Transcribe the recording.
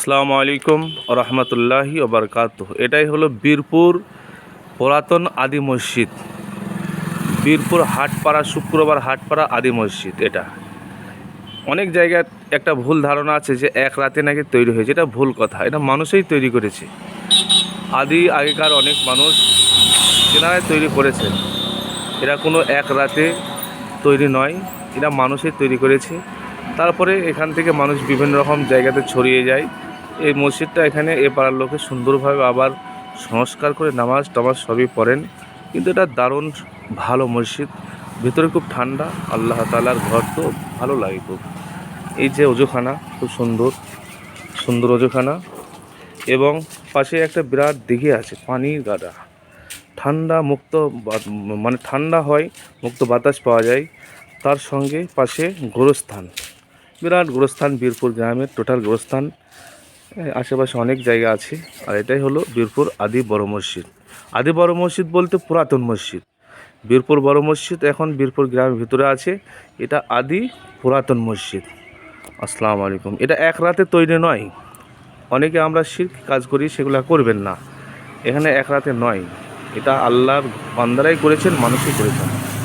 আসসালামু আলাইকুম রহমতুল্লাহি ওবরকাত এটাই হলো বীরপুর পুরাতন আদি মসজিদ। বীরপুর হাটপাড়া, শুক্রবার হাটপাড়া আদি মসজিদ এটা। অনেক জায়গায় একটা ভুল ধারণা আছে যে এক রাতে নাকি তৈরি হয়েছে। এটা ভুল কথা। এটা মানুষই তৈরি করেছে। আদি আগেকার অনেক মানুষ তেনারাই তৈরি করেছেন এরা কোনো এক রাতে তৈরি নয়। এরা মানুষই তৈরি করেছে। তারপরে এখান থেকে মানুষ বিভিন্ন রকম জায়গাতে ছড়িয়ে যায়। এই মসজিদটা এখানে এ পাড়ার লোকে সুন্দরভাবে আবার সংস্কার করে নামাজ টামাজ সবই পড়েন। কিন্তু এটা দারুণ ভালো মসজিদ। ভিতরে খুব ঠান্ডা, আল্লাহ তালার ঘর তো ভালো লাগে খুব। এই যে অজুখানা, খুব সুন্দর সুন্দর অজুখানা। এবং পাশে একটা বিরাট দিঘি আছে, পানির গাডা ঠান্ডা মুক্ত মানে ঠান্ডা হয়, মুক্ত বাতাস পাওয়া যায়। তার সঙ্গে পাশে গোরস্থান। বিরাট গোরস্থান, বীরপুর গ্রামের টোটাল গোরস্থান। আশেপাশে অনেক জায়গা আছে। আর এটাই হলো বীরপুর আদি বড় মসজিদ। আদি বড় মসজিদ বলতে পুরাতন মসজিদ। বীরপুর বড় মসজিদ এখন বীরপুর গ্রামের ভিতরে আছে। এটা আদি পুরাতন মসজিদ। আসসালামু আলাইকুম। এটা এক রাতে তৈরি নয়। অনেকে আমরা শির্ক কাজ করি, সেগুলো করবেন না। এখানে এক রাতে নয়। এটা আল্লাহর বান্দারাই করেছেন, মানুষই করেছেন।